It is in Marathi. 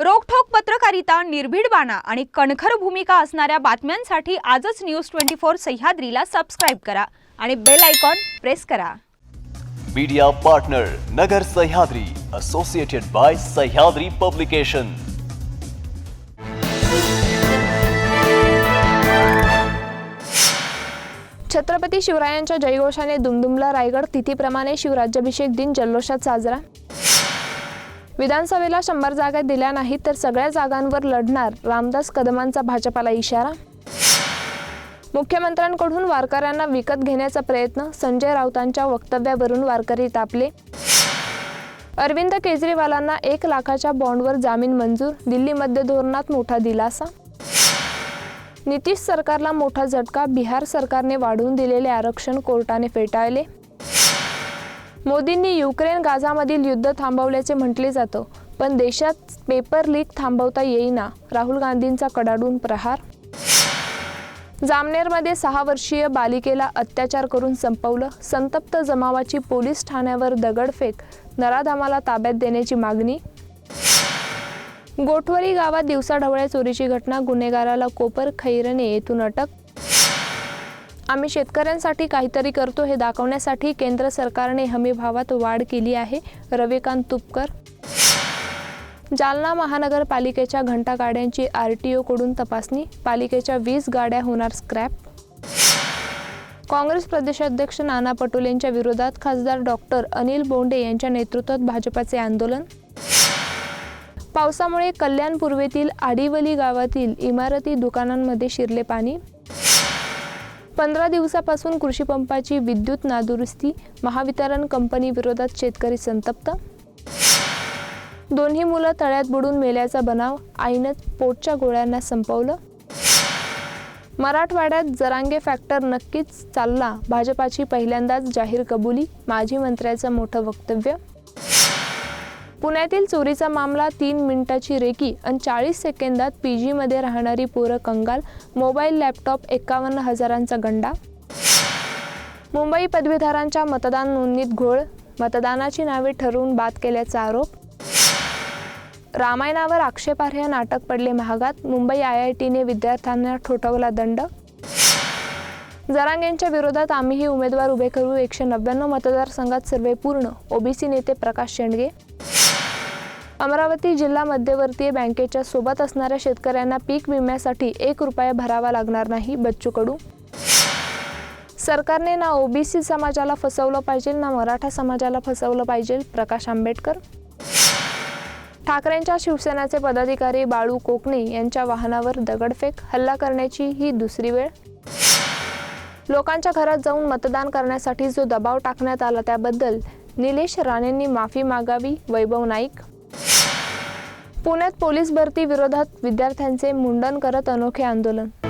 रोखठोक पत्रकारिता निर्भीड बाणा आणि कणखर भूमिका असणाऱ्या बातम्यांसाठी आजच न्यूज ट्वेंटी फोर सह्याद्रीला सबस्क्राईब करा आणि बेल आयकॉन प्रेस करा. Media partner Nagar Sahyadri associated by Sahyadri publication Chhatrapati शिवरायांच्या जयघोषाने दुमदुमला रायगड तिथीप्रमाणे शिवराज्याभिषेक दिन जल्लोषात साजरा. विधानसभेला शंभर जागा दिल्या नाहीत तर सगळ्या जागांवर लढणार रामदास कदमांचा भाजपाला इशारा? मुख्यमंत्र्यांकडून वारकऱ्यांना विकत घेण्याचा प्रयत्न संजय राऊतांच्या वक्तव्यावरून वारकरी तापले? अरविंद केजरीवालांना एक लाखाच्या बॉन्डवर जामीन मंजूर दिल्लीमध्ये धोरणात मोठा दिलासा? नितीश सरकारला मोठा झटका बिहार सरकारने वाढवून दिलेले आरक्षण कोर्टाने फेटाळले? मोदींनी युक्रेन गाझामधील युद्ध थांबवल्याचे म्हटले जातं पण देशात पेपर लीक थांबवता येईना राहुल गांधींचा कडाडून प्रहार? जामनेरमध्ये सहा वर्षीय बालिकेला अत्याचार करून संपवलं संतप्त जमावाची पोलीस ठाण्यावर दगडफेक नराधामाला ताब्यात देण्याची मागणी? गोठवरी गावात दिवसाढवळ्या चोरीची घटना गुन्हेगाराला कोपर खैरणे येथून अटक? आम्ही शेतकऱ्यांसाठी काहीतरी करतो हे दाखवण्यासाठी केंद्र सरकारने हमीभावात वाढ केली आहे. रविकांत तुपकर. जालना महानगरपालिकेच्या घंटागाड्यांची आर टी ओकडून तपासणी पालिकेच्या वीस गाड्या होणार स्क्रॅप. काँग्रेस प्रदेशाध्यक्ष नाना पटोलेंच्या विरोधात खासदार डॉक्टर अनिल बोंडे यांच्या नेतृत्वात भाजपाचे आंदोलन. पावसामुळे कल्याण पूर्वेतील आडिवली गावातील इमारती दुकानांमध्ये शिरले पाणी. पंधरा दिवसापासून कृषीपंपाची विद्युत नादुरुस्ती महावितरण कंपनी विरोधात शेतकरी संतप्त? दोन्ही मुलं तळ्यात बुडून मेल्याचा बनाव आईनं पोटच्या गोळ्यांना संपवलं? मराठवाड्यात जरांगे फॅक्टर नक्कीच चालला भाजपाची पहिल्यांदाच जाहीर कबुली माजी मंत्र्याचं मोठं वक्तव्य? पुण्यातील चोरीचा मामला तीन मिनिटाची रेकी आणि चाळीस सेकंदात पी जीमध्ये राहणारी पोरं कंगाल मोबाईल लॅपटॉप एकावन्न हजारांचा गंडा. मुंबई पदवीधरांच्या मतदान नोंदणीत घोळ मतदानाची नावे ठरवून बाद केल्याचा आरोप. रामायणावर आक्षेपार्ह नाटक पडले महागात मुंबई आय आय टीने विद्यार्थ्यांना ठोठवला दंड. जरांगेंच्या विरोधात आम्हीही उमेदवार उभे करू एकशे नव्याण्णव मतदारसंघात सर्वे पूर्ण ओबीसी नेते प्रकाश शेंडगे. अमरावती जिल्हा मध्यवर्तीय बँकेच्या सोबत असणाऱ्या शेतकऱ्यांना पीक विम्यासाठी एक रुपया भरावा लागणार नाही बच्चू कडू. सरकारने ना ओबीसी समाजाला फसवलं पाहिजे ना मराठा समाजाला फसवलं पाहिजे प्रकाश आंबेडकर. ठाकरेंच्या शिवसेनाचे पदाधिकारी बाळू कोकणे यांच्या वाहनावर दगडफेक हल्ला करण्याची ही दुसरी वेळ. लोकांच्या घरात जाऊन मतदान करण्यासाठी जो दबाव टाकण्यात आला त्याबद्दल निलेश राणेंनी माफी मागावी वैभव नाईक. पुण्यात पोलीस भरती विरोधात विद्यार्थ्यांचे मुंडन करत अनोखे आंदोलन